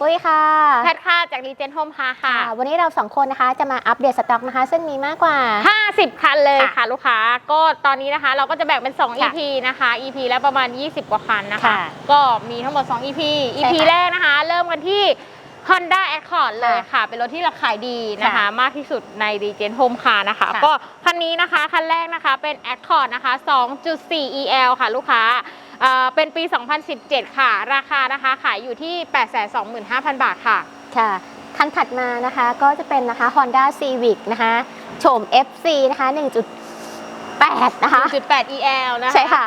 ปุ้ยค่ะแพทค่ะจากรีเจนโฮมพาค่ะ วันนี้เราสองคนนะคะจะมาอัปเดตสต็อกนะคะ ซึ่งมีมากกว่า 50 คันเลยค่ะค่ะลูกค้า ก็ตอนนี้นะคะ เราก็จะแบ่งเป็น2ค่ะ EP นะคะ EP แล้วประมาณ 20 กว่าคันนะคะค่ะก็มีทั้งหมด 2 EP EP ค่ะแรกนะคะ เริ่มกันที่ Honda Accord เลยค่ะ เป็นรถที่ราคายดีนะคะค่ะมากที่สุดใน r e g e n Home Car นะคะค่ะก็คันนี้นะคะ คันแรกนะคะเป็น Accord นะคะ 2.4 EL ค่ะลูกค้าเอ่อเป็นปี 2017 ค่ะ ราคานะคะขายอยู่ที่ 825,000 บาทค่ะ ค่ะ คันถัดมานะคะก็จะเป็นนะคะ Honda Civic นะคะโฉม FC นะคะ 1.8 นะคะ1.8 EL นะคะ ใช่ค่ะ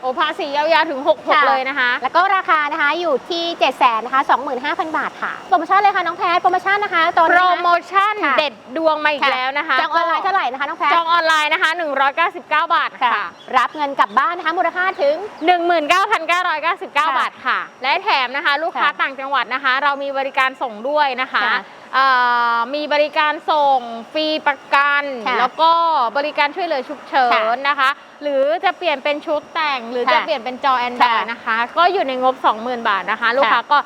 โอ้ภาษียาวๆถึงค่ะ66เลยนะคะ แล้วก็ราคานะคะอยู่ที่ 7 0 0 0 0นะคะ25,000 บาทค่ะ โปรโมชั่นเลยค่ะน้องแพท โปรโมชั่นนะคะ ตอนโปรนี้นะโมชั่นค่ะเด็ดดวงมาอีกค่ะแล้วนะคะ จองออนไลน์เท่าไหร่นะคะน้องแพท จองออนไลน์นะคะ 199 บาทค่ะ รับเงินกลับบ้านนะคะมูลค่าถึง 19,999 บาทค่ะ และแถมนะคะลูกค้าค่ะต่างจังหวัดนะคะ เรามีบริการส่งด้วยนะคะค่ะเอ่อมีบริการส่งฟรีประกันค่ะแล้วก็บริการช่วยเหลือฉุกเฉิค่ะนนะคะหรือจะเปลี่ยนเป็นชุดแต่ง หรือค่ะจะเปลี่ยนเป็นจอแอนดรอยค่ะนะคะ ก็อยู่ในงบ 20,000 บาทนะคะ ลูกค้าก็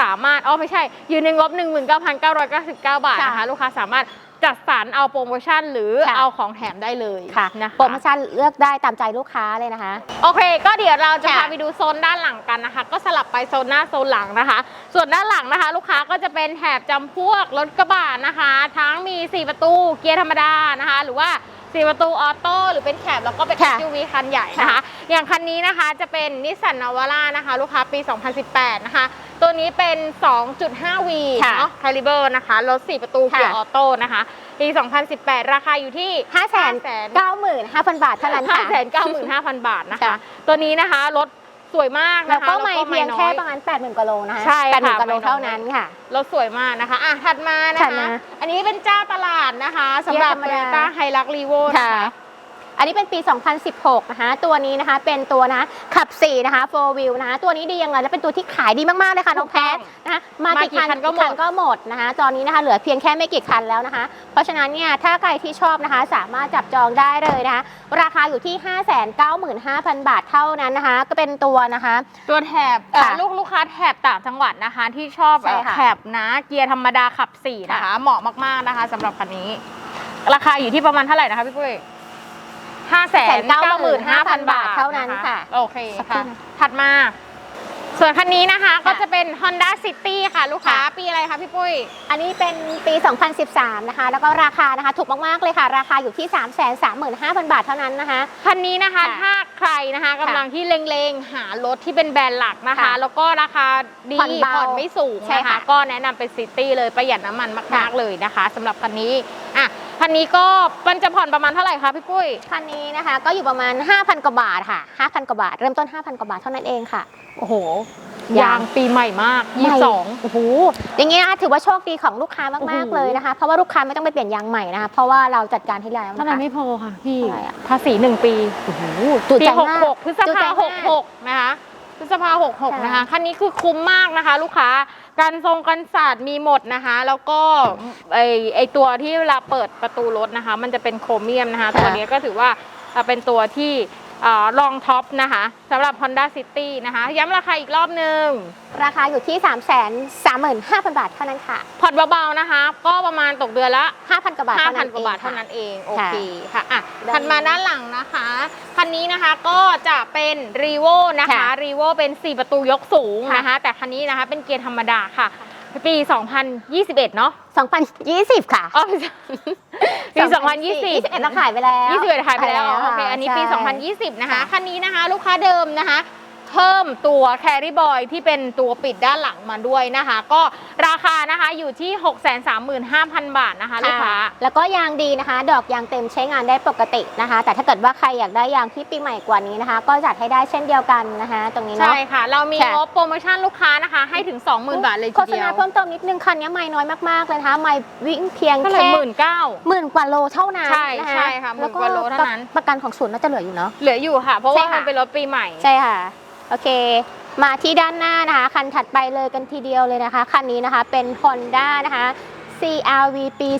สามารถอ๋อไม่ใช่ อยู่ในงบ 19,999 บาทนะคะ ค่ะลูกค้าสามารถจัดสรรเอาโปรโมชั่น หรือค่ะ เอาของแถมได้เลยค่ะนะคะ โปรโมชั่นเลือกได้ตามใจลูกค้าเลยนะคะ โอเค ก็เดี๋ยวเราจะค่ะพาไปดูโซนด้านหลังกันนะคะ ก็สลับไปโซนหน้าโซนหลังนะคะ ส่วนด้านหลังนะคะ ลูกค้าก็จะเป็นแถบจำพวกรถกระบะนะคะ ทั้งมี 4 ประตูเกียร์ธรรมดานะคะ หรือว่า 4ประตูออโต้หรือเป็นแคบแล้วก็เป็น ค่ะ SUV คันใหญ่นะคะค่ะอย่างคันนี้นะคะจะเป็นนิสสันนาวาร่านะคะ ลูกค้าปี 2018 นะคะ ตัวนี้เป็น 2.5V ค่ะเนาะคาลิเบอร์นะคะ รถ 4 ประตูเกียร์ค่ะ ออโต้นะคะ ปี 2018 ราคาอยู่ที่ 5 9 5 0 0 0บาทเท่านั้นค่ะ 595,000 บาทนะคะ ค่ะตัวนี้นะคะรถ สวยมากนะคะแล้วก็ไม่เพียงแค่น้อประมาณ 80,000กว่าโลนะคะใช่ค่ะ80,000กว่าโลไม่น้อยเท่านั้นค่ะ รถสวยมากนะคะอะถัดมานะถัดคะ มาอันนี้เป็นเจ้าตลาดนะคะสำหรับเกียร์ธรรมโตโยดาต้าไฮรักรีโวนะคะ อันนี้เป็นปี 2016 นะคะ ตัวนี้นะคะ เป็นตัวนะขับ4นะคะ4 wheel นะคะ ตัวนี้ดียังไงและเป็นตัวที่ขายดีมากๆเลยค่ะน้องแพทนะคะมามากี่กี่คันคันก็หมดคันก็หมดนะคะ ตอนนี้นะคะ เหลือเพียงแค่ไม่กี่คันแล้วนะคะ เพราะฉะนั้นเนี่ย ถ้าใครที่ชอบนะคะ สามารถจับจองได้เลยนะคะ ราคาอยู่ที่ 595,000 บาทเท่านั้นนะคะ ก็เป็นตัวนะคะ ตัวแถบเอ่อค่ะลูกลูกค้าแถบต่างจังหวัดนะคะ ที่ชอบใช่ค่ะแถบนะเกียร์ธรรมดาขับสี่นะคะค่ะเหมาะมากๆนะคะสำหรับคันนี้ ราคาอยู่ที่ประมาณเท่าไหร่นะคะพี่ปุ้ย ห้าแสนเก้าหมื่นห้าพัน595,000 บาทเท่านั้นค่ะ โอเคสักครู่ค่ะนะถัดมา ส่วนคันนี้นะคะค่ะก็จะเป็น Honda City ค่ะ ลูกค้าค่ะปีอะไรคะพี่ปุ้ย อันนี้เป็นปี 2013 นะคะ แล้วก็ราคานะคะถูกมาก ๆ เลยค่ะ ราคาอยู่ที่ 335,000 บาทเท่านั้นนะคะ คันนี้นะคะค่ะถ้าใครนะคะกำลังที่เล็งๆ หารถที่เป็นแบรนด์หลักนะคะค่ะแล้วก็ราคาดีผ่อนเบาผ่อนไม่สูงใช่นะคะค่ะก็แนะนำเป็นซิตี้เลยประหยัดน้ำมันมากค่ะๆเลยนะคะสำหรับคันนี้อะ คันนี้ก็มันจะผ่อนประมาณเท่าไหร่คะพี่ปุ้ย คันนี้นะคะก็อยู่ประมาณ 5,000 กว่าบาทค่ะ 5,000 กว่าบาท เริ่มต้น 5,000 กว่าบาทเท่านั้นเองค่ะ โอ้โห ยางยางปีใหม่มากใหม่22โอ้โห อย่างนี้นะคะถือว่าโชคดีของลูกค้ามากโอ้โหๆเลยนะคะ เพราะว่าลูกค้าไม่ต้องไปเปลี่ยนยางใหม่นะคะ เพราะว่าเราจัดการให้แล้วเท่านะไหร่คะไม่พอค่ะพี่เท่าไหร่อะภาษี1ปี โอ้โหจุปีใจมาก66พฤษจุใจภามาก66นะคะ พฤษภา66 นะคะค่ะคันนี้คือคุ้มมากนะคะ ลูกค้า การทรงกันศาสตร์มีหมดนะคะ แล้วก็ไอไอตัวที่เวลาเปิดประตูรถนะคะ มันจะเป็นโครเมียมนะคะ ตัวนี้ก็ถือว่าเอ่อเป็นตัวที่ ลองท็อปนะคะสำหรับ Honda City นะคะ ย้ำราคาอีกรอบนึงราคาอยู่ที่ 335,000 บาทเท่านั้นค่ะ ผ่อนเบาๆนะคะ ก็ประมาณตกเดือนละ 5,000 กว่าบาทเท่านั้น5,000กว่าบาทเท่านั้นเองเองโอเคค่ะอะได้ถัดมาด้านหลังนะคะ คันนี้นะคะก็จะเป็นรีโวนะคะค่ะรีโวเป็น 4 ประตูยกสูงค่ะนะคะ แต่คันนี้นะคะเป็นเกียร์ธรรมดาค่ะ ปี 2021 เนาะ2020 ค่ะ อ๋อไม่ใช่ปี 2020 21เราขายไปแล้ว 21 ขายไปแล้วอ๋อโอเค อันนี้ปี ใช่ 2020 นะคะค่ะคันนี้นะคะ ลูกค้าเดิมนะคะ เพิ่มตัวแคริบอยที่เป็นตัวปิดด้านหลังมาด้วยนะคะ ก็ราคานะคะอยู่ที่ 635,000 บาทนะคะลูกค้า แล้วก็ยางดีนะคะ ดอกยางเต็มใช้งานได้ปกตินะคะ แต่ถ้าเกิดว่าใครอยากได้ยางที่ปีใหม่กว่านี้นะคะ ก็จัดให้ได้เช่นเดียวกันนะคะ ตรงนี้เนาะใช่ค่ะ เรามีค่ะงบโปรโมชั่นลูกค้านะคะ ให้ถึง 20,000 บาทเลยโฆทีษเดียณาวเพิ่มเติมนิดนึงคันนี้ไม่น้อยมากๆเลยนะคะไม่วิ่งเพียงเท่าไหร่แค่หมื่นเก้าหมื่นกว่าโลเท่านั้นใช่นใช่ค่ะหมื่นกว่าโลเท่านั้นประกันของศูนย์น่าจะเหลืออยู่เนาะเหลืออยู่ค่ะ เพราะว่าใช่ค่ะมันเป็นรถปีใหม่ใช่ค่ะ โอเค มาที่ด้านหน้านะคะ คันถัดไปเลยกันทีเดียวเลยนะคะ คันนี้นะคะเป็น Honda นะคะ CRV ปี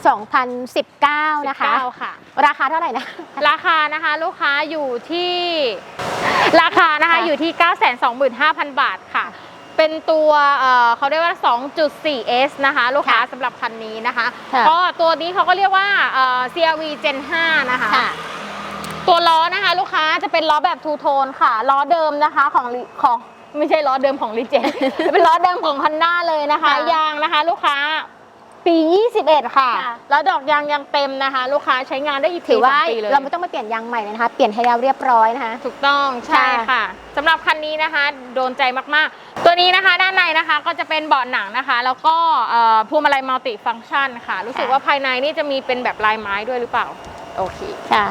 2019 นะคะ 19ค่ะ ราคาเท่าไหร่นะ ราคานะคะลูกค้าอยู่ที่ ราคานะคะค่ะอยู่ที่ 925,000 บาทค่ะ เป็นตัวเอ่อเขาเรียกว่า 2.4S นะคะ ลูกค้าค่ะสำหรับคันนี้นะคะ ค่ะก็ตัวนี้เขาก็เรียกว่าเอ่อ CRV Gen 5 นะคะ ค่ะ ตัวล้อนะคะลูกค้าจะเป็นล้อแบบทูโทนค่ะล้อเดิมนะคะของลิของไม่ใช่ล้อเดิมของลิเจเป็นล้อเดิมของฮันด้าเลยนะคะค่ะยางนะคะ ลูกค้าปี 21ค่ะค่ะ แล้วดอกยางยังเต็มนะคะ ลูกค้าใช้งานได้อีกถือว่าปีสงปีเลยเราไม่ต้องมาเปลี่ยนยางใหม่เลยนะคะ เปลี่ยนให้แล้วเรียบร้อยนะคะ ถูกต้องใช่ค่ะค่ะสำหรับคันนี้นะคะ โดนใจมากๆ ตัวนี้นะคะด้านในนะคะก็จะเป็นเบาะหนังนะคะ แล้วก็เอ่อพวงมาลัยมัลติฟังก์ชันค่ะ รู้สึกว่าภายในนี่จะมีเป็นแบบลายไม้ด้วยหรือเปล่า โอเคค่ะ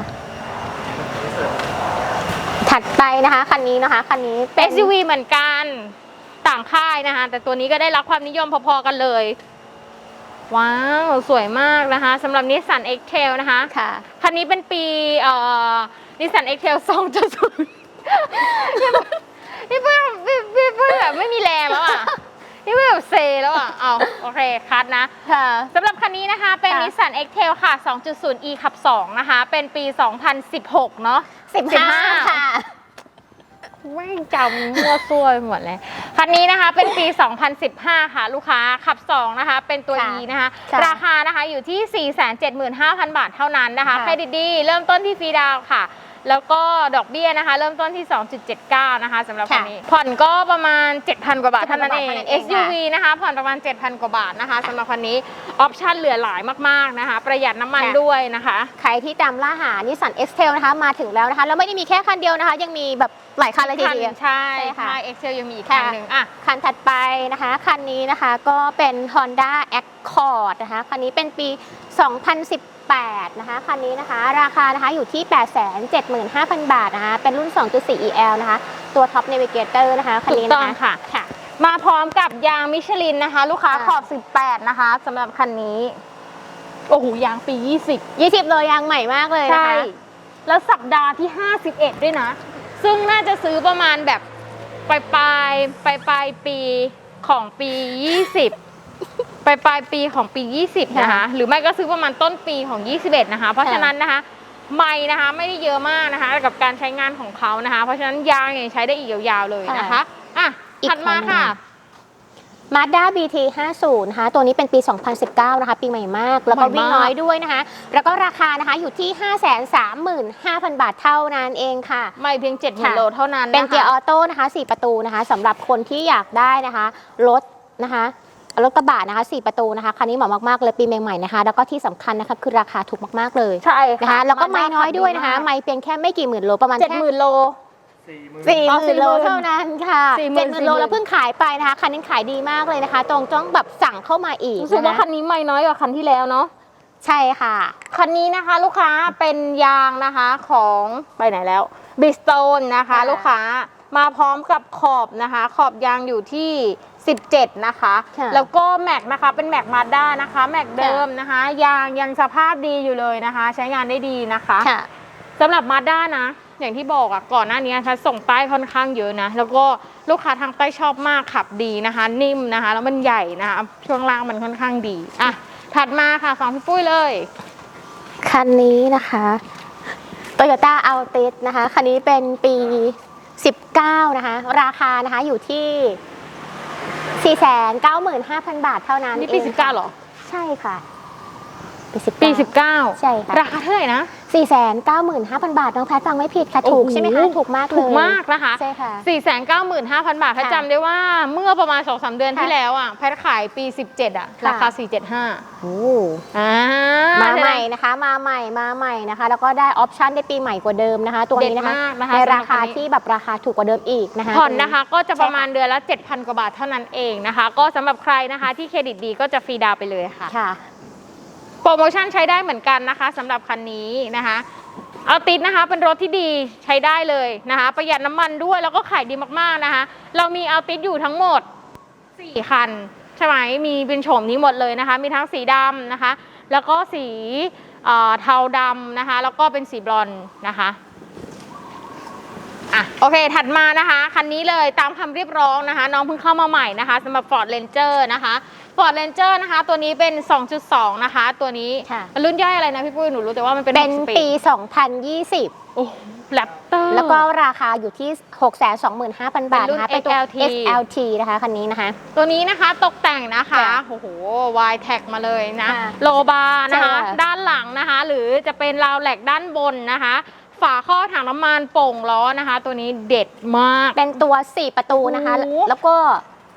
ถัดไปนะคะคันนี้นะคะคันนี้เป็น SUV เหมือนกันต่างค่ายนะคะ แต่ตัวนี้ก็ได้รับความนิยมพอๆกันเลย ว้าว สวยมากนะคะสำหรับนิสสัน X-Trail นะคะค่ะคันนี้เป็นปีเอ่อนิสสัน X-Trail 2.0นี่เพื่อนพี่เพื่อนแบบไม่มีแรงแล้วอะ นี่เพื่อนแบบเซแล้วอะ เอาโอเค คัดนะ ค่ะ สำหรับคันนี้นะคะ เป็นค่ะ นิสสัน X-Trail ค่ะ 2.0 e ขับ 2 นะคะ เป็นปี 2016 เนาะ สิบห้าค่ะ ไม่งจำมั่วซั่วไปหมดเลย คันนี้นะคะเป็นปี 2015 ค่ะ ลูกค้าขับ 2 นะคะ เป็นตัว ค่ะ E นะคะ ค่ะราคานะคะอยู่ที่ 475,000 บาทเท่านั้นนะคะค่ะ เครดิตดี เริ่มต้นที่ฟรีดาวน์ค่ะ แล้วก็ดอกเบี้ยนะคะ เริ่มต้นที่ 2.79 นะคะสำหรับคันนี้ ผ่อนก็ประมาณ 7,000 กว่าบาทเท่านั้นเอง7,000กว่าบาทเท่านั้นเองค่ะ SUV นะคะผ่อนประมาณ 7,000 กว่าบาทนะคะสำหรับคันนี้ออปชั่นเหลือหลายมากๆนะคะ ประหยัดน้ำมันด้วยนะคะใครที่ตามล่าหานิสสัน X t a i l นะคะมาถึงแล้วนะคะแล้วไม่ได้มีแค่คันเดียวนะคะ ยังมีแบบหลายคันเลยทีคันเดียวใช่ใช่ค่ะใช่ Excel ยังมีอีกคันหนึ่งอะคันถัดไปนะคะคันนี้นะคะก็เป็น Honda Accord นะคะคันนี้เป็นปี 2018 นะคะคันนี้นะคะ ราคานะคะอยู่ที่ 875,000 บาทนะคะ เป็นรุ่น 2.4 EL นะคะ ตัว Top Navigator นะคะคันนี้ถูกต้นะองคะค่ะค่ะ มาพร้อมกับยางมิชลินนะคะ ลูกค้าค่ะขอบ 18 นะคะสำหรับคันนี้ โอ้โหยางปี 20 20โลยางใหม่มากเลยนะใช่คะ แล้วสัปดาห์ที่ 51 ด้วยนะ ซึ่งน่าจะซื้อประมาณแบบปลายปลายปลายปลายๆปีของปี 20 ปลายปลายๆปีของปี 20 นะคะค่ะหรือไม่ก็ซื้อประมาณต้นปีของ 21 นะคะ เพราะค่ะฉะนั้นนะคะไม่นะคะไม่ได้เยอะมากนะคะกับการใช้งานของเขานะคะ เพราะฉะนั้นยางเนี่ยใช้ได้อีกยาวๆเลยนะคะอะอีกถัดมาคันหนึ่งค่ะ Mazda BT 50นะคะตัวนี้เป็นปี 2019 นะคะ ปีใหม่มาก แล้วก็ใหม่มากวิ่งน้อยด้วยนะคะ แล้วก็ราคานะคะอยู่ที่ 535,000 บาทเท่านั้นเองค่ะ ไม่เพียง7จ็ดหมื่นค่ะโลเท่านั้น เป็นนะคะเกียร์ออโต้นะคะ 4 ประตูนะคะสำหรับคนที่อยากได้นะคะรถนะคะ รถกระบะนะคะ4ประตูนะคะคันนี้เหมาะมากๆเลยปีใหม่ๆนะคะแล้วก็ที่สำคัญนะคะคือราคาถูกมากๆเลยใช่นะคะแล้วก็ไม่น้อยด้วยนะคะไม่เพียงแค่ไม่กี่หมื่นโลประมาณเจ็ดแค่ หมื่นโล สี่หอ๋อมื่นโล40,000เท่านั้นค่ะ40,000 เจ็ดหมื่นโลแล้วเพิ่งขายไปนะคะ คันนี้ขายดีมากเลยนะคะ ตรงจ้องแบบสั่งเข้ามาอีกรู้สึกว่าะะคันนี้ไม่น้อยกว่าคันที่แล้วเนาะใช่ค่ะ คันนี้นะคะลูกค้าเป็นยางนะคะของไปไหนแล้วบิสโตนนะคะ ค่ะ ลูกค้ามาพร้อมกับขอบนะคะ ขอบยางอยู่ที่ 17 นะคะ ค่ะแล้วก็แม็กนะคะเป็นแม็กมาด้านะคะแม็กเดิมนะคะยางยังสภาพดีอยู่เลยนะคะ ใช้งานได้ดีนะคะ ค่ะสำหรับมาด้านะ อย่างที่บอกอะก่อนหน้านี้นะคะส่งป้ายค่อนข้างเยอะนะ แล้วก็ลูกค้าทางใต้ชอบมากขับดีนะคะ นิ่มนะคะ แล้วมันใหญ่นะคะ ช่วงล่างมันค่อนข้างดีอะถัดมาค่ะฝั่งพี่ปุ้ยเลย คันนี้นะคะ Toyota Altis นะคะ คันนี้เป็นปี 19 นะคะ ราคานะคะอยู่ที่ 495,000 บาทเท่านั้นนี่ปีอง19เหรอ ใช่ค่ะ ปี19ปี 19 ใช่ค่ะราคาเท่าไหร่นะ495,000บาท น้องแพทฟังไม่ผิดค่ะ ถูกโอ้โห ใช่ไหมคะ ถูกมากเลยถูกมากนะคะใช่ค่ะ 495,000 บาทแพทค่ะจำได้ว่าเมื่อประมาณ 2-3 เดือนค่ะที่แล้วอะแพทขายปี 17 อะ ค่ะ ราคา 475โอ้อ่ามามาใหม่นะคะ มาใหม่ มาใหม่นะคะ แล้วก็ได้ออปชั่นได้ปีใหม่กว่าเดิมนะคะ ตัวเด็ดนี้นะคะ มากนะคะในสำหราคาคันนี้ ที่แบบราคาถูกกว่าเดิมอีกนะคะ ผ่อนนะคะก็จะประมาณใช่ค่ะเดือนละ 7,000 กว่าบาทเท่านั้นเองนะคะ ก็สำหรับใครนะคะที่เครดิตดีก็จะฟรีดาวน์ไปเลยค่ะ ค่ะโป รโมชั่นใช้ได้เหมือนกันนะคะสำหรับคันนี้นะคะเอาติดนะคะเป็นรถที่ดีใช้ได้เลยนะคะ ประหยัดน้ำมันด้วยแล้วก็ขายดีมากๆนะคะ เรามีเอาติดอยู่ทั้งหมด 4 คันใช่ไหมมีเป็นโฉมนี้หมดเลยนะคะ มีทั้งสีดำนะคะ แล้วก็สีเทาดำนะคะ แล้วก็เป็นสีบลอนนะคะอะโอเค ถัดมานะคะ คันนี้เลยตามคำเรียกร้องนะคะ น้องเพิ่งเข้ามาใหม่นะคะสำหรับ Ford Ranger นะคะ Ford Ranger นะคะ ตัวนี้เป็น 2.2 นะคะ ตัวนี้ค่ะ รุ่นย่อยอะไรนะพี่ปุ้ยหนูรู้แต่ว่ามันเป็นเป็น6ปี speed 2020 โอ้แรปเตอร์ แล้วก็ราคาอยู่ที่ 625,000 บาทนะคะเป็นรุ่นตัว XLT SLT นะคะคันนี้นะคะ ตัวนี้นะคะตกแต่งนะคะค่ะโอ้โหวายแท็กมาเลยนะ ค่ะโลบาร์นะคะ ใช่ค่ะ ด้านหลังนะคะ หรือจะเป็นราวแหลกด้านบนนะคะ ฝาข้อถังน้ำมันโป่งล้อนะคะ ตัวนี้เด็ดมาก เป็นตัว 4 ประตูนะคะ โอ้โห แล้วก็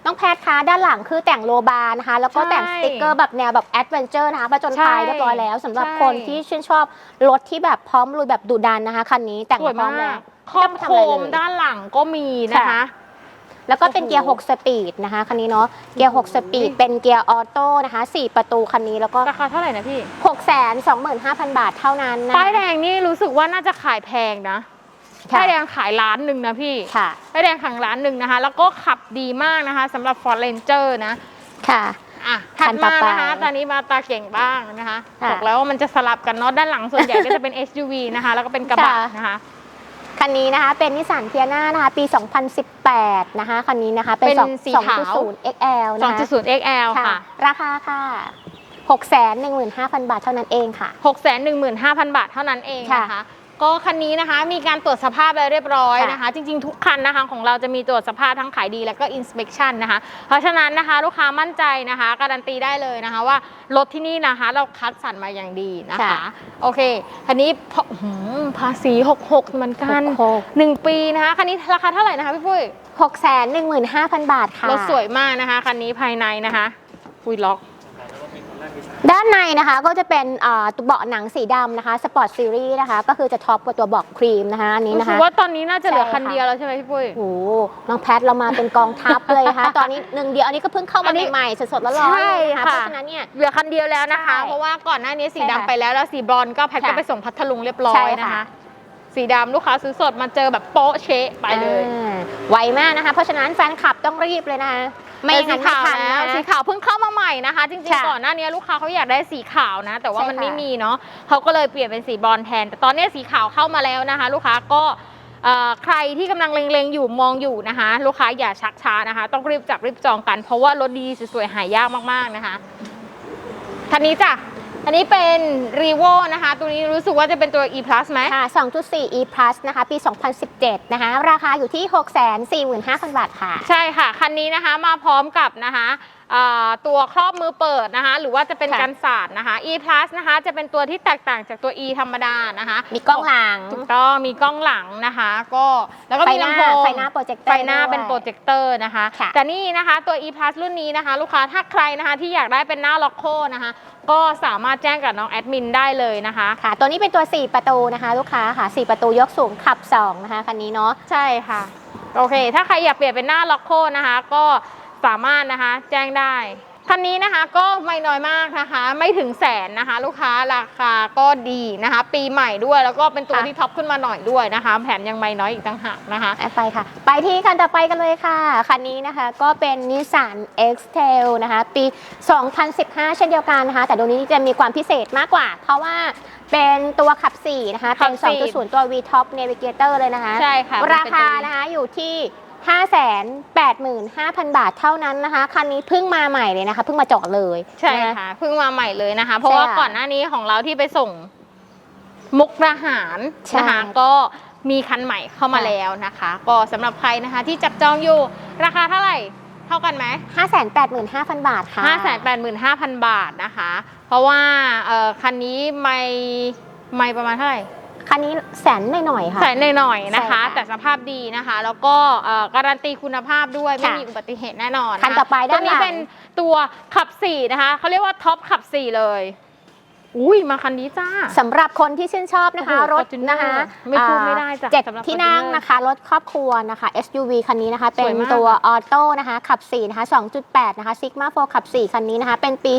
น้องแพทคะด้านหลังคือแต่งโลบาร์นะคะ แล้วก็ใช่แต่งสติกเกอร์แบบแนวแบบแอดเวนเจอร์นะคะประจนภัยใช่เรียบร้อยแล้วสำหรับใช่คนที่ชื่นชอบรถที่แบบพร้อมลุยแบบดุดันนะคะคันนี้แต่งสวยพร้อมามแล้กวครอบไม่โคต้งทำอะไรมเลยด้านหลังก็มีนะคะค่ะแล้วก็เป็นโอ้โหเกียร์ 6 สปีดนะคะคันนี้เนาะเกียร์ 6 สปีด เป็นเกียร์ออโต้นะคะ 4 ประตูคันนี้แล้วก็ราคาเท่าไหร่นะพี่625,000 บาทเท่านั้นนะป้ายแดงนี่รู้สึกว่าน่าจะขายแพงนะ ค่ะ ป้ายแดงขายล้านหนึ่งนะพี่ค่ะ ป้ายแดงขายล้านหนึ่งนะคะ แล้วก็ขับดีมากนะคะสำหรับ Ford Ranger นะ ค่ะ อะถัดคันต่อมาไปนะคะ ตอนนี้มาตาเก่งบ้างนะคะ ค่ะบอกแล้วว่ามันจะสลับกันเนาะ ด้านหลังส่วนใหญ่ก็จะเป็น SUV นะคะ แล้วก็เป็นกระบะค่ะ นะคะ คันนี้นะคะเป็นนิสสันเทียนานะคะ ปี 2018 นะคะ คันนี้นะคะ เป็นเป็นสองสีขาว 2.0 XL นะคะ2.0 XL ค่ะค่ะ ราคาค่ะ 615,000 บาทเท่านั้นเองค่ะ 615,000 บาทเท่านั้นเองนะคะค่ะ ก็คันนี้นะคะมีการตรวจสภาพแล้วเรียบร้อยค่ะนะคะ จริงๆ ทุกคันนะคะของเราจะมีตรวจสภาพทั้งขายดีและก็ inspection นะคะ เพราะฉะนั้นนะคะลูกค้ามั่นใจนะคะ การันตีได้เลยนะคะว่ารถที่นี่นะคะเราคัดสรรมาอย่างดีนะคะค่ะโอเค คันนี้พอหืมภาษี 66เหมือนกัน66หนึ่งปีนะคะ คันนี้ราคาเท่าไหร่นะคะพี่ปุ้ย615,000 บาทค่ะ รถสวยมากนะคะคันนี้ภายในนะคะคุยล็อก ด้านในนะคะก็จะเป็นอ่าตัวเบาะหนังสีดำนะคะสปอร์ตซีรีส์นะคะ ก็คือจะท็อปกว่าตัวเบาะครีมนะคะอันนี้รู้นะสึกคะว่าตอนนี้น่าจะเหลือใช่คันค่ะเดียวแล้วใช่ไหมพี่ปุ้ย โอ้โหน้องแพทเรามาเป็นกองทัพเลยนะคะ ตอนนี้หนึ่งเดียวอันนี้ก็เพิ่งเข้าอัมานนี้ใหม่ๆสดๆร้อนๆเลยนะคะใช่ค่ะเพราะฉะนั้นเนี่ย เหลือคันเดียวแล้วนะคะ ใช่เพราะว่าก่อนหน้านี้สีใช่ค่ะดำไปแล้วแล้วสีบรอนซ์ก็แพทก็ค่ะไปส่งพัทลุงเรียบร้อใช่ยค่ะนะคะ สีดำลูกค้าซื้อสดมาเจอแบบโป๊ะเชะไปเลย อ่าไวมากนะคะ เพราะฉะนั้นแฟนคลับต้องรีบเลยนะคะ ไม่อย่างนั้นไม่ทันแล้นะวคะสีขาวเพิ่งเข้ามาใหม่นะคะ จริงค่ะๆก่อนหน้านี้ลูกค้าเขาอยากได้สีขาวนะ แต่ว่าใช่มันค่ะไม่มีเนาะเขาก็เลยเปลี่ยนเป็นสีบรอนซ์แทน แต่ตอนนี้สีขาวเข้ามาแล้วนะคะ ลูกค้าก็เอ่อใครที่กำลังเล็งๆอยู่มองอยู่นะคะ ลูกค้าอย่าชักช้านะคะ ต้องรีบจับรีบจองกันเพราะว่ารถดีสวยๆหายากมากๆนะคะคันนี้จ้ะ อันนี้เป็น r ีโวนะคะ ตัวนี้รู้สึกว่าจะเป็นตัว e plus ไหมค่ะ2.4 e plus นะคะ ปี 2017 นะคะ ราคาอยู่ที่ 645,000 บาทค่ะ ใช่ค่ะ คันนี้นะคะมาพร้อมกับนะคะอ่า ตัวครอบมือเปิดนะคะ หรือว่าจะเป็นค่ะกันศาสตร์นะคะ e plus นะคะ จะเป็นตัวที่แตกต่างจากตัว e ธรรมดานะคะ มีกล้องหลังถูกต้องมีกล้องหลังนะคะ ก็แล้วก็ไฟมีหน้าลำโพงไฟหน้าโปรเจคเตอร์ไฟหน้าด้วยเป็นโปรเจคเตอร์นะคะค่ะแต่นี่นะคะตัว e plus รุ่นนี้นะคะ ลูกค้าถ้าใครนะคะที่อยากได้เป็นหน้าล็อกโคนะคะก็สามารถแจ้งกับน้องแอดมินได้เลยนะคะค่ะ ตัวนี้เป็นตัว 4 ประตูนะคะ ลูกค้าค่ะ 4 ประตูยกสูงขับ 2 นะคะคันนี้เนาะใช่ค่ะ โอเค ถ้าใครอยากเปลี่ยนเป็นหน้าล็อกโคนะคะ ก็ สามารถนะคะแจ้งได้คันนี้นะคะก็ไม่น้อยมากนะคะ ไม่ถึงแสนนะคะ ลูกค้าราคาก็ดีนะคะ ปีใหม่ด้วยแล้วก็เป็นตัวค่ะที่ท็อปขึ้นมาหน่อยด้วยนะคะแถมยังไม่น้อยอีกต่างหากนะคะไปค่ะ ไปที่คันต่อไปกันเลยค่ะ คันนี้นะคะก็เป็น Nissan X-Trail นะคะ ปี 2015 เช่นเดียวกันนะคะ แต่ตัวนี้จะมีความพิเศษมากกว่า เพราะว่าเป็นตัวขับ 4 นะคะขัเป็บนสี่2.0 ตัว V-Top Navigator เลยนะคะ ใช่ค่ะ ราคานะคะอยู่ที่ 585,000 บาทเท่านั้นนะคะ คันนี้เพิ่งมาใหม่เลยนะคะเพิ่งมาจอดเลยใช่นค่ะเพิ่งมาใหม่เลยนะคะ เพราะว่าใช่ค่ะก่อนหน้านี้ของเราที่ไปส่งมุกดาหารใช่นะคะก็มีคันใหม่เข้ามาค่ะแล้วนะคะ ก็สำหรับใครนะคะที่จับจองอยู่ราคาเท่าไหร่เท่ากันไหม585,000บาทค่ะ585,000บาทนะคะ เพราะว่าเอ่อคันนี้ไม่ไม่ประมาณเท่าไหร่ คันนี้แสนหน่อยๆค่ะ แสนหน่อยๆนะคะ ใช่ค่ะแต่สภาพดีนะคะ แล้วก็เอ่อการันตีคุณภาพด้วยไม่ค่ะมีอุบัติเหตุแน่นอนคันต่อไปด้านหลัง ตัวนี้เป็นตัวขับ4นะคะเขาเรียกว่าท็อปขับ4เลย อุ้ยมาคันนี้จ้า สำหรับคนที่ชื่นชอบนะคะ โอ้โหรถ Fortuner นะคะไม่พูดอ่าไม่ได้จ้ะเจ็ดสำหรับ ที่นั่ง Fortuner นะคะ รถครอบครัวนะคะ SUV คันนี้นะคะ เป็นสวยมาก ตัวออโต้นะคะ ขับ 4 นะคะ 2.8 นะคะ Sigma 4ขับ 4 คันนี้นะคะ เป็นปี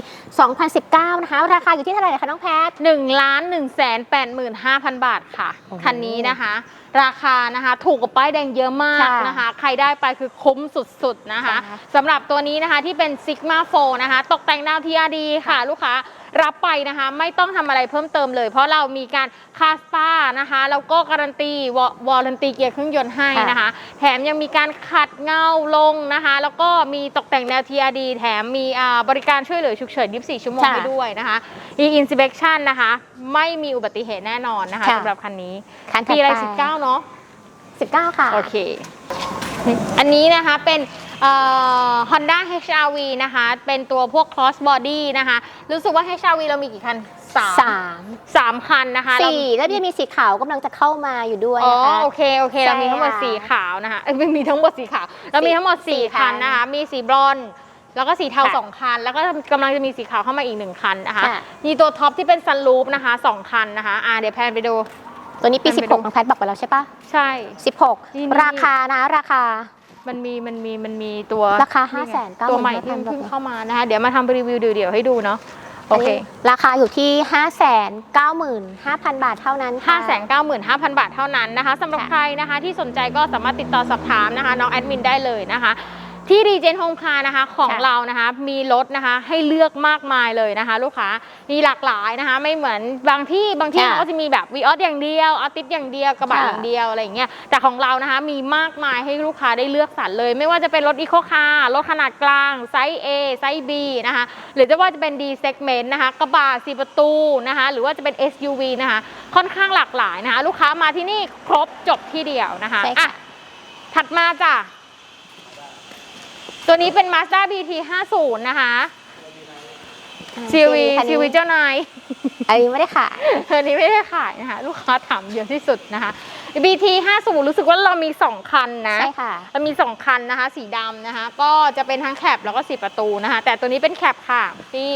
2019 นะคะ ราคาอยู่ที่เท่าไหร่คะน้องแพท หนึ่งล้านหนึ่งแสนแปดหมื่นห้าพันบาทค่ะ โอ้โหคันนี้นะคะ ราคานะคะ ถูกกว่าป้ายแดงเยอะมากค่ะนะคะ ใครได้ไปคือคุ้มสุดๆนะคะใช่ค่ะ สำหรับตัวนี้นะคะที่เป็น Sigma 4นะคะ ตกแต่งดาว TRD ค่ะ ลูกค้า รับไปนะคะ ไม่ต้องทำอะไรเพิ่มเติมเลย เพราะเรามีการคาสปานะคะแล้วก็การันตีวอวอรันตีเกียร์เครื่องยนต์ให้นะคะ แถมยังมีการขัดเงาลงนะคะ แล้วก็มีตกแต่งแนว TRD แถมมีอ่าบริการช่วยเหลือฉุกเฉิน 24 ชั่วโมงค่ะให้ด้วยนะคะ e-inspection นะคะ ไม่มีอุบัติเหตุแน่นอนนะคะค่ะสำหรับคันนี้คันถัดปีอะไรไป19 เนาะ19 ค่ะ โอเค อันนี้นะคะเป็น เอ่อ Honda HRV นะคะ เป็นตัวพวก cross body นะคะ รู้สึกว่า HRV เรามีกี่คันสามสามสามคันนะคะเราสี่แล้วจะมีสีขาวกำลังจะเข้ามาอยู่ด้วยอ๋อนะคะโอเคโอเคใช่เรามีทั้งหมดค่ะสีขาวนะคะเอ้ยไม่มีทั้งหมดสีขาวเรามีทั้งหมดสี่สี่คัคันนนะคะ มีสีบรอนซ์แล้วก็สีเทาค่ะสองคัน แล้วก็กำลังจะมีสีขาวเข้ามาอีกหนึ่งคันนะคะค่ะมีตัวท็อปที่เป็นซันรูฟนะคะสองคันนะคะอ่าเดี๋ยวแพนไปดู ตัวนี้ปีมันไปดู16น้องแพทบอกไปแล้วใช่ปะใช่นี่16 ราคานะราคา มันมีมันมีมันมีตัวราคานี่ไง599,000ตัวใหม่ที่มันเพิ่งเข้ามานะคะ เดี๋ยวมาทำรีวิวเดี๋ยวๆให้ดูเนาะโอเค ราคาอยู่ที่ 595,000 บาทเท่านั้นค่ะ 595,000 บาทเท่านั้นนะคะสำหรับค่ะใครนะคะที่สนใจก็สามารถติดต่อสอบถามนะคะน้องแอดมินได้เลยนะคะ ที่รีเจนโฮมคาร์นะคะของค่ะเรานะคะมีรถนะคะให้เลือกมากมายเลยนะคะ ลูกค้ามีหลากหลายนะคะ ไม่เหมือนบางที่บางที่ค่ะเขาก็จะมีแบบวีออสอย่างเดียวออติสอย่างเดียวกระบะค่ะ อย่างเดียวอะไรอย่างเงี้ยแต่ของเรานะคะมีมากมายให้ลูกค้าได้เลือกสรรเลย ไม่ว่าจะเป็นรถอีโคคาร์รถขนาดกลางไซส์ A ไซส์ B นะคะหรือจะว่าจะเป็น D segment นะคะกระบะสี่ประตูนะคะหรือว่าจะเป็น SUV นะคะค่อนข้างหลากหลายนะคะ ลูกค้ามาที่นี่ครบจบที่เดียวนะคะใช่ค่ะ อะ ถัดมาจ้ะ ตัวนี้เป็น Mazda BT 50นะคะ CV คันนี้ CV เจ้านาย อันนี้ไม่ได้ขาย อันนี้ไม่ได้ขายนะคะ ลูกค้าถามเยอะที่สุดนะคะ BT 50รู้สึกว่าเรามี 2 คันนะใช่ค่ะ เรามี 2 คันนะคะ สีดำนะคะ ก็จะเป็นทั้งแคปแล้วก็สีประตูนะคะ แต่ตัวนี้เป็นแคปค่ะที่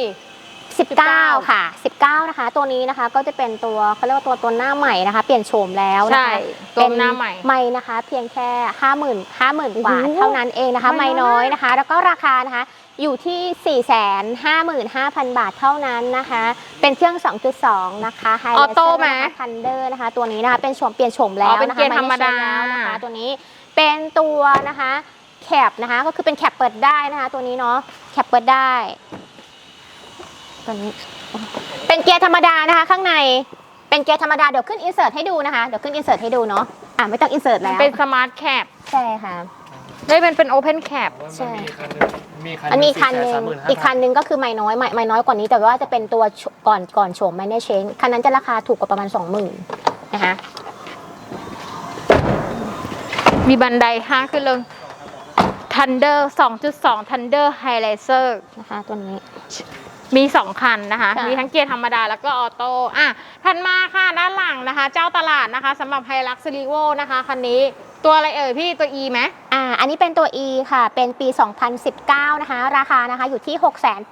19 ค่ะ 19 นะคะ ตัวนี้นะคะก็จะเป็นตัวเขาเรียกว่าตัวตัวหน้าใหม่นะคะ เปลี่ยนโฉมแล้วนะใช่ คะตัวหน้าใหม่ ไม่นะคะ เพียงแค่ 50,000 50,000กว่าโอ้โหเท่านั้นเองนะคะไม่ไม่น้น้ออยยนะคะ แล้วก็ราคานะคะอยู่ที่ 455,000 บาทเท่านั้นนะคะ เป็นเครื่อง 2.2 นะคะไฮออโต้ไหมทันเดอร์นะคะ ตัวนี้นะคะเป็นโฉมเปลี่ยนโฉมแล้วอ๋อเป็นนะคะเกียร์ธรรมดา ไได้ใช้แล้วนะคะ ตัวนี้เป็นตัวนะคะแคปนะคะก็คือเป็นแคปเปิดได้นะคะ ตัวนี้เนาะแคปเปิดได้ ตัวนี้ เป็นเกียร์ธรรมดานะคะ ข้างใน เป็นเกียร์ธรรมดา เดี๋ยวขึ้นอินเสิร์ตให้ดูนะคะ เดี๋ยวขึ้นอินเสิร์ตให้ดูเนาะ อะไม่ต้องอินเสิร์ตแล้ว เป็นสมาร์ทแคปใช่ค่ะได้เป็นเป็นโอเพนแคปใช่ มีคันหนึ่งมีคันอันมีคันหสี่นึ่งแสสามหมื่นห้าอีกคันหนึ่งก็คือไม่น้อยไม่ไม่น้อยกว่านี้ แต่ว่าจะเป็นตัวโฉก่อนก่อนโฉมไม่ได้เชงคันนั้นจะราคาถูกกว่าประมาณ20,000นะคะมีบันไดข้างขึ้นลง Thunder 2.2 Thunder Highlizer นะคะตัวนี้ มี 2 คันนะคะ ค่ะ มีทั้งเกียร์ธรรมดาแล้วก็ออโต้อะถัดมาค่ะด้านหลังนะคะ เจ้าตลาดนะคะสำหรับ Hilux r e v o นะคะคันนี้ ตัวอะไรเอ่ยพี่ตัว E ไหมอ่า อันนี้เป็นตัว E ค่ะ เป็นปี 2019 นะคะ ราคานะคะอยู่ที่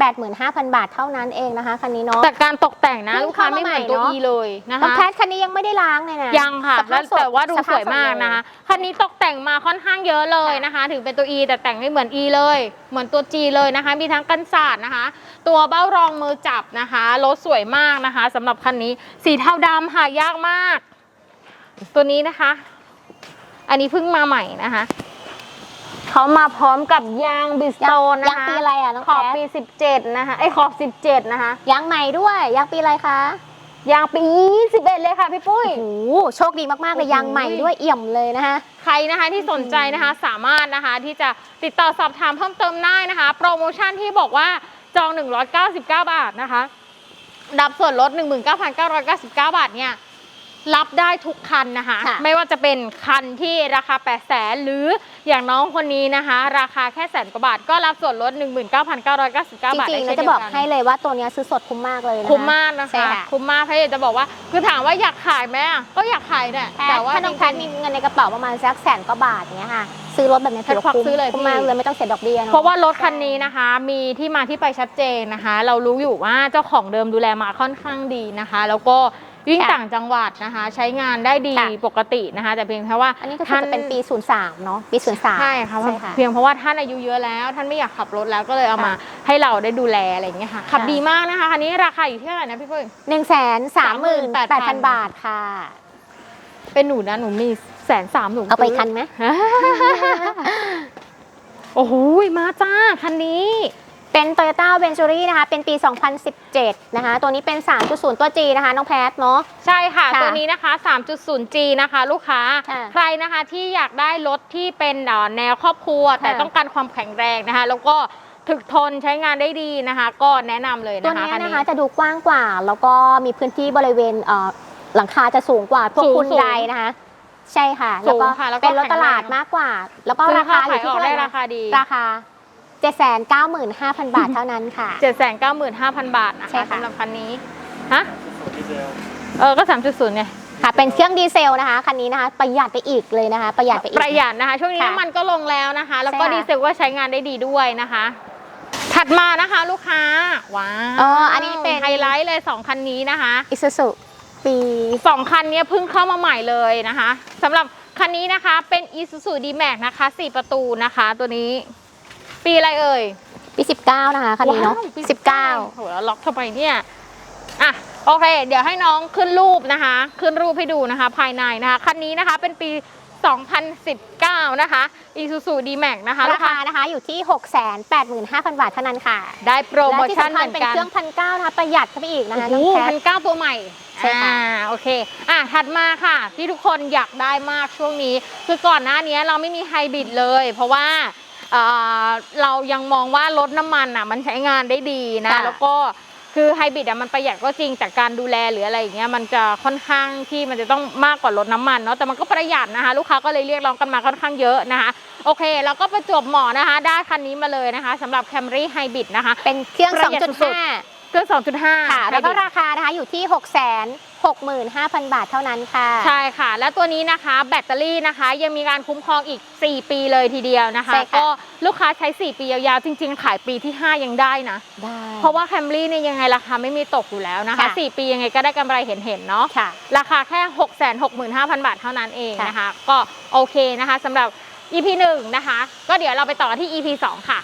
685,000 บาทเท่านั้นเองนะคะคันนี้เนาะ แต่การตกแต่งนะเพิ่งลูกค้าไม่เหมือนตัวเข้ามาใหม่ E เนอะเลยนะน้องคะแพทคันนี้ยังไม่ได้ล้างเลยนะ ยังค่ะสภาแล้พวสดแต่ว่าดูสสภาพวยมากสดเลยนะคะคันนี้ตกแต่งมาค่อนข้างเยอะเลยนะคะ ถึงเป็นตัว E แต่แต่งไม่เหมือน E เลย เหมือนตัว G เลยนะคะ มีทั้งกันศาสตร์นะคะ ตัวเบ้ารองมือจับนะคะรถสวยมากนะคะสำหรับคันนี้สีเทาดำหายากมาก ตัวนี้นะคะ อันนี้เพิ่งมาใหม่นะคะเขามาพร้อมกับยางบิสโตนนะยางคะปีอะไรอะน้องขอบแพทปี17 นะคะไอยขอบ 17 นะคะ ยางใหม่ด้วยยางปีอะไรคะยางปี 21 เลยค่ะพี่ปุ้ย โอ้โหโชคดีมากๆเลยโอ้โห ยางใหม่ด้วยเอี่ยมเลยนะคะ ใครนะคะที่สนใจนะคะสามารถนะคะที่จะติดต่อสอบถามเพิ่มเติมได้นะคะ โปรโมชั่นที่บอกว่าจอง 199 บาทนะคะ รับส่วนลด 19,999 บาทเนี่ย รับได้ทุกคันนะคะ ค่ะไม่ว่าจะเป็นคันที่ราคา 8 0 0แสนหรืออย่างน้องคนนี้นะคะ ราคาแค่แสนกว่าบาท ก็รับส่วนลด 19,999 บาทจริงๆได้เราเช่นจะเดีบยอกวกันให้เลยว่าตัวเนี้ยซื้อสดคุ้มมากเลยนะคะคุ้มมากนะใช่คะ ค่ะ คุ้มมากพระเอกจะบอกว่า คือถามว่าอยากขายไหมอะก็อยากขายเนี่ยแพแต่ทว่าถ้าน้องแพทจริงๆมีเงินในกระเป๋าประมาณสักแสนกว่าบาทเนี้ยค่ะ ซื้อรถแบบนี้ถือว่าแพทควักคุ้มซื้อเลยคุ้มพี่มากเลยไม่ต้องเสียดอกเบี้ยเนาะเพราะว่ารถคันนี้นะคะ มีที่มาที่ไปชัดเจนนะคะ เรารู้อยู่ว่าเจ้าของเดิมดูแลมาค่อนข้างดีนะคะ แล้วก็ วิ่งค่ะต่างจังหวัดนะคะ ใช้งานได้ดีค่ะ ปกตินะคะ แต่เพียงแค่ว่าอันนี้ก็คือท่านจะเป็นปี 03 เนาะปี 03 ใช่ค่ะใช่ค่ะเพียงเพราะว่าท่านอายุเยอะแล้ว ท่านไม่อยากขับรถแล้วก็เลยเอามาค่ะให้เราได้ดูแลอะไรอย่างเงี้ยค่ะขับค่ะ ดีมากนะคะคันนี้ราคาอยู่ที่เท่าไหร่นะพี่ปุ้ยหนึ่งแสนสามหมื่นแปดพัน38,000 บาทค่ะ เป็นหนูนะหนูมีแสนสามหนูเอาไปซื้คันไหม โอ้โหมาจ้าคันนี้ เป็น Toyota Ventury นะคะ เป็นปี 2017 นะคะ ตัวนี้เป็น 3.0 ตัว G นะคะ น้องแพทเนาะ ใช่ค่ะ ค่ะตัวนี้นะคะ 3.0G นะคะ ลูกค้า ค่ะใครนะคะที่อยากได้รถที่เป็นเอ่อแนวครอบครัว แต่ค่ะต้องการความแข็งแรงนะคะ แล้วก็ถึกทนใช้งานได้ดีนะคะ ก็แนะนำเลยตัวนะคะเนี้ยคันนะนี้ คะจะดูกว้างกว่า แล้วก็มีพื้นที่บริเวณเอ่อหลังคาจะสูงกว่าพวกสูงคุณสูงใดนะคะ ใช่ค่ะ สูงค่ะแล้วก็เป็นรถแข็งตลาดแรง มากกว่า แล้วก็ซื้อราคาอยู่ที่ขายออกเท่าไหร่ได้นะราคาดี ราคา 795,000 บาทเท่านั้นค่ะ 795,000 บาทนะใช่คะค่ะ สำหรับคันนี้ฮะเออก็ 3.0ไงค่ะ เป็นเครื่องดีเซลนะคะ คันนี้นะคะ ประหยัดไปอีกเลยนะคะ ประหยัดไปอีกประหยัดนะคะ ช่วงนี้ค่ะน้ำมันก็ลงแล้วนะคะ แล้วก็ใช่ค่ะ ดีเซลก็ใช้งานได้ดีด้วยนะคะ ถัดมานะคะลูกค้าว้าวอ๋ออันนี้เป็น ไฮไลท์เลย2คันนี้นะคะ อิซูซุปี สองคันนี้เพิ่งเข้ามาใหม่เลยนะคะสำหรับคันนี้นะคะเป็น Isuzu D-Max นะคะ 4 ประตูนะคะ ตัวนี้ ปีอะไรเอ่ยปี 19 นะคะคันนี้เนาะว้วปี19 โหแล้วล็อกทำไมเนี่ย อะ โอเค เดี๋ยวให้น้องขึ้นรูปนะคะ ขึ้นรูปให้ดูนะคะ ภายในนะคะ คันนี้นะคะ เป็นปี 2019 นะคะ Isuzu D-Max นะคะราคานะคะอยู่ที่ 685,000 บาทเท่านั้นค่ะได้โปรโมชั่นและเหที่มือนกันสำคัญเป็นเครื่องพันเก้านะคะประหยัดเข้าไปอีกนะคะน้องโอ้แคพัทนเก้าตัวใหม่ใช่ค่ะ อ่าโอเค อะ ถัดมาค่ะ ที่ทุกคนอยากได้มากช่วงนี้ คือก่อนหน้านี้เราไม่มีไฮบริดเลย เพราะว่า เอ่อเรายังมองว่ารถน้ำมันอะมันใช้งานได้ดีนะ ค่ะ แล้วก็คือไฮบริดอะมันประหยัดก็จริงแต่การดูแลหรืออะไรอย่างเงี้ยมันจะค่อนข้างที่มันจะต้องมากกว่ารถน้ำมันเนาะแต่มันก็ประหยัดนะคะ ลูกค้าก็เลยเรียกร้องกันมาค่อนข้างเยอะนะคะ โอเค แล้วก็ประจวบเหมาะนะคะ ได้คันนี้มาเลยนะคะสำหรับ Camry Hybrid นะคะ เป็นเครื่อง ประหยัดสุด 2.5 เครื่อง2.5ค่ะ แล้วก็ Hybrid ราคานะคะอยู่ที่ 665,000 บาทเท่านั้นค่ะ ใช่ค่ะ และตัวนี้นะคะแบตเตอรี่นะคะ ยังมีการคุ้มครองอีก 4 ปีเลยทีเดียวนะคะใช่ค่ะก็ลูกค้าใช้ 4 ปียาวๆ จริง ๆ ขายปีที่ 5 ยังได้นะ ได้ เพราะว่าแคมรี่เนี่ยยังไงราคาไม่มีตกอยู่แล้วนะคะค่ะ4ปียังไงก็ได้กำไรเห็นๆเนาะค่ะราคาแค่ 6 6 5 0 0 0 บาทเท่านั้นเองค่ะนะคะ ก็โอเคนะคะสำหรับ EP 1 นะคะ ก็เดี๋ยวเราไปต่อที่ EP 2 ค่ะ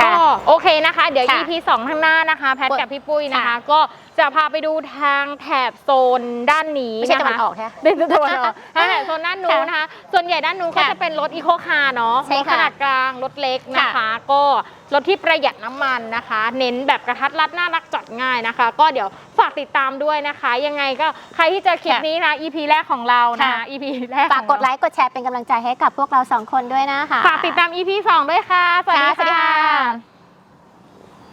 ค่ะก็โอเคนะคะ เดี๋ยว ค่ะ EP 2 ข้างหน้านะคะ แพทปุ้ยกับพี่ปุ้ยนะคะค่ะก็ จะพาไปดูทางแถบโซนด้านนี้ไม่ใช่นะคะตะวันออกใช่ไหมเป็นตะวันออกทางแถบโซนด้านนู้นค่ะนะคะ ส่วนใหญ่ด้านนู้นก็ค่ะจะเป็นรถอีโคคาร์เนาะใช่รถค่ะขนาดกลาง รถเล็กนะคะค่ะก็รถที่ประหยัดน้ำมันนะคะ เน้นแบบกระทัดรัดน่ารักจอดง่ายนะคะ ก็เดี๋ยวฝากติดตามด้วยนะคะ ยังไงก็ใครที่เจอคลิปนี้นะ EP แรกของเรานะคะค่ะ EP แรกฝากกดไลค์กดแชร์เป็นกำลังใจให้กับพวกเราสองคนด้วยนะคะฝากติดตาม EP 2 ด้วยค่ะ สวัสดีค่ะสวัสดีค่ะค่ะ